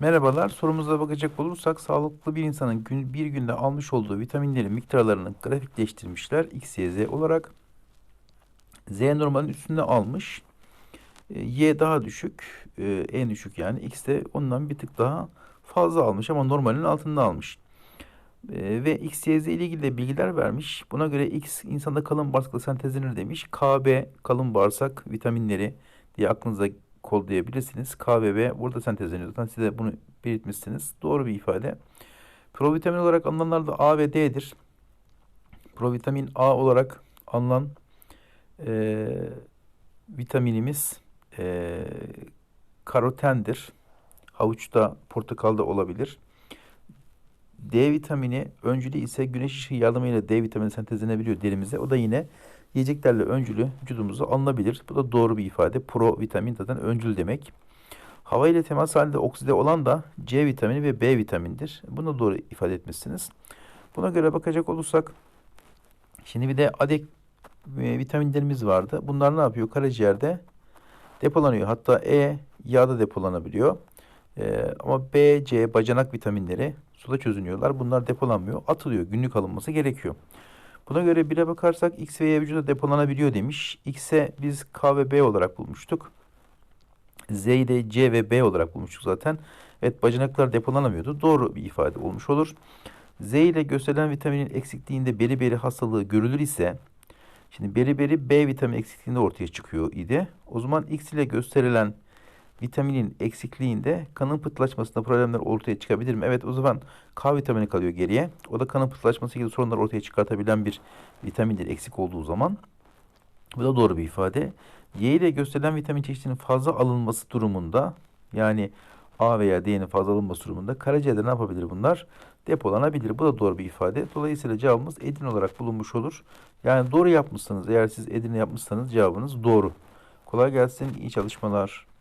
Merhabalar. Sorumuza bakacak olursak sağlıklı bir insanın gün, bir günde almış olduğu vitaminlerin miktarlarını grafikleştirmişler. X, Y, Z olarak. Z normalin üstünde almış. E, Y daha düşük. e, En düşük yani. X de ondan bir tık daha fazla almış ama normalin altında almış. E, Ve X, Y, Z ile ilgili de bilgiler vermiş. Buna göre X insanda kalın bağırsakla sentezlenir demiş. KB kalın bağırsak vitaminleri diye aklınıza kodlayabilirsiniz. K ve burada sentezleniyor. Zaten siz de bunu belirtmişsiniz. Doğru bir ifade. Provitamin olarak anılanlar da A ve D'dir. Provitamin A olarak anılan eee, vitaminimiz eee, karotendir. Havuçta, portakalda olabilir. D vitamini öncülü ise güneş ışığı yardımıyla D vitamini sentezlenebiliyor derimize. O da yine yiyeceklerle öncülü vücudumuza alınabilir. Bu da doğru bir ifade. Pro vitamin zaten öncül demek. Hava ile temas halinde okside olan da C vitamini ve B vitamindir. Bunu da doğru ifade etmişsiniz. Buna göre bakacak olursak şimdi bir de adek e, vitaminlerimiz vardı. Bunlar ne yapıyor? Karaciğerde depolanıyor. Hatta E yağda depolanabiliyor. Ee, ama B, C, bacanak vitaminleri suda çözünüyorlar. Bunlar depolanmıyor. Atılıyor. Günlük alınması gerekiyor. Buna göre 1'e bakarsak X ve Y vücuda depolanabiliyor demiş. X'e biz K ve B olarak bulmuştuk. Z'yi de C ve B olarak bulmuştuk zaten. Evet bacanaklar depolanamıyordu. Doğru bir ifade olmuş olur. Z ile gösterilen vitaminin eksikliğinde beriberi hastalığı görülür ise şimdi beriberi B vitamini eksikliğinde ortaya çıkıyor idi. O zaman X ile gösterilen vitaminin eksikliğinde kanın pıhtılaşmasında problemler ortaya çıkabilir mi? Evet o zaman K vitamini kalıyor geriye. O da kanın pıhtılaşması gibi sorunlar ortaya çıkartabilen bir vitamindir eksik olduğu zaman. Bu da doğru bir ifade. Y ile gösterilen vitamin çeşidinin fazla alınması durumunda yani A veya D'nin fazla alınması durumunda karaciğerde ne yapabilir bunlar? Depolanabilir. Bu da doğru bir ifade. Dolayısıyla cevabımız Edirne olarak bulunmuş olur. Yani doğru yapmışsınız. Eğer siz Edirne yapmışsanız cevabınız doğru. Kolay gelsin. iyi çalışmalar.